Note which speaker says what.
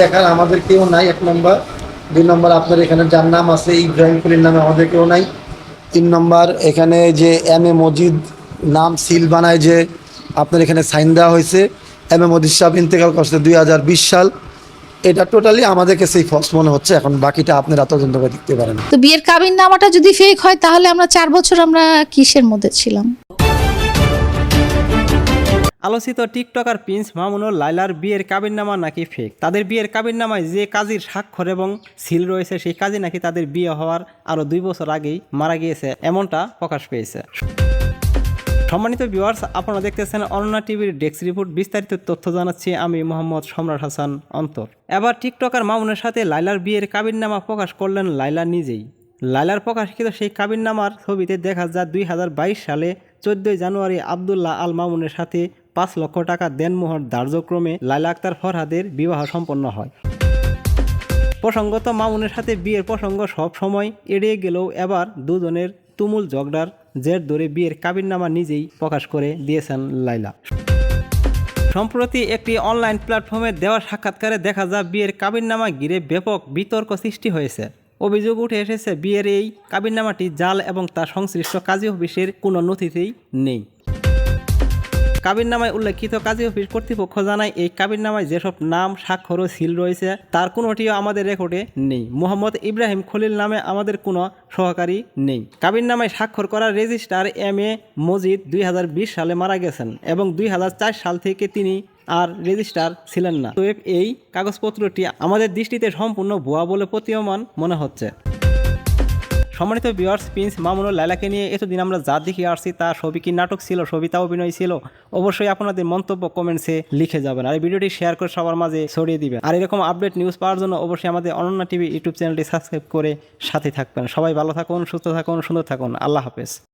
Speaker 1: দেখার আমাদের কেউ নাই, এক নম্বর। দুই নম্বর আপনার এখানে যার নাম আছে, ইব্রাহিম খলির নামে আমাদের কেউ নাই। তিন নম্বর, এখানে যে এম এ মজিদ নাম সিল বানায় যে আপনার এখানে সাইন দেওয়া হয়েছে, এম এ মজিদ সাহেব ইন্তেকাল করছে দুই হাজার বিশ সাল। এটা টোটালি আমাদেরকে সেই ফলস মনে হচ্ছে, এখন বাকিটা আপনারা তদন্ত করে দেখতে পারেন।
Speaker 2: তো বিয়ের কাবিন নামাটা যদি ফেক হয়, তাহলে আমরা চার বছর আমরা কিসের মধ্যে ছিলাম?
Speaker 3: আলোচিত টিকটকার প্রিন্স মামুনুর লাইলার বিয়ের কাবিননামা নাকি ফেক তাদের বিয়ের কাবিননামায় যে কাজীর স্বাক্ষর এবং সিল রয়েছে, সেই কাজী নাকি তাদের বিয়ে হওয়ার আরও দুই বছর আগেই মারা গিয়েছে, এমনটা প্রকাশ পেয়েছে। সম্মানিত ভিউয়ার্স আপনারা দেখতেছেন অনন্যা টিভির ডেস্ক রিপোর্ট। বিস্তারিত তথ্য জানাচ্ছি আমি মোহাম্মদ সম্রাট হাসান অন্তর। এবার টিকটকার মামুনের সাথে লাইলার বিয়ের কাবিননামা প্রকাশ করলেন লাইলা নিজেই। লাইলার প্রকাশিত সেই কাবিননামার ছবিতে দেখা যায়, দুই হাজার বাইশ সালে চোদ্দই জানুয়ারি আবদুল্লাহ আল মামুনের সাথে পাঁচ লক্ষ টাকা দেনমোহর ধার্যক্রমে লাইলা আক্তার ফরহাদের বিবাহ সম্পন্ন হয়। প্রসঙ্গত মামুনের সাথে বিয়ের প্রসঙ্গ সব সময় এড়িয়ে গেলেও এবার দুজনের তুমুল ঝগড়ার জের ধরে বিয়ের কাবিননামা নিজেই প্রকাশ করে দিয়েছেন লাইলা সম্প্রতি একটি অনলাইন প্ল্যাটফর্মে দেওয়া সাক্ষাৎকারে দেখা যায়, বিয়ের কাবিননামা ঘিরে ব্যাপক বিতর্ক সৃষ্টি হয়েছে। অভিযোগ উঠে এসেছে, বিয়ের এই কাবিননামাটি জাল এবং তার সংশ্লিষ্ট কাজী অফিসের কোনো নথিতেই নেই। কাবিননামায় উল্লেখিত কাজী অফিস কর্তৃপক্ষ জানায়, এই কাবিননামায় যেসব নাম, স্বাক্ষর ও সিল রয়েছে, তার কোনোটিও আমাদের রেকর্ডে নেই। মোহাম্মদ ইব্রাহিম খলিল নামে আমাদের কোনো সহকারী নেই। কাবিননামায় স্বাক্ষর করা রেজিস্ট্রার এম এ মজিদ দুই হাজার বিশ সালে মারা গেছেন এবং দুই হাজার চার সাল থেকে তিনি আর রেজিস্ট্রার ছিলেন না। তো এই কাগজপত্রটি আমাদের দৃষ্টিতে সম্পূর্ণ ভুয়া বলে প্রতীয়মান মনে হচ্ছে। সম্মানিত ভিউয়ার্স প্রিন্স মামুনুল লাইলাকে নিয়ে এতদিন আমরা যা দেখে আসছি তা সবই কি নাটক ছিল সবিতা অভিনয় ছিল, অবশ্যই আপনাদের মন্তব্য কমেন্টসে লিখে যাবেন আর এই ভিডিওটি শেয়ার করে সবার মাঝে ছড়িয়ে দিবেন। আর এরকম আপডেট নিউজ পাওয়ার জন্য অবশ্যই আমাদের অনন্য টিভি ইউটিউব চ্যানেলটি সাবস্ক্রাইব করে সাথে থাকবেন। সবাই ভালো থাকুন, সুস্থ থাকুন, সুন্দর থাকুন। আল্লাহ হাফেজ।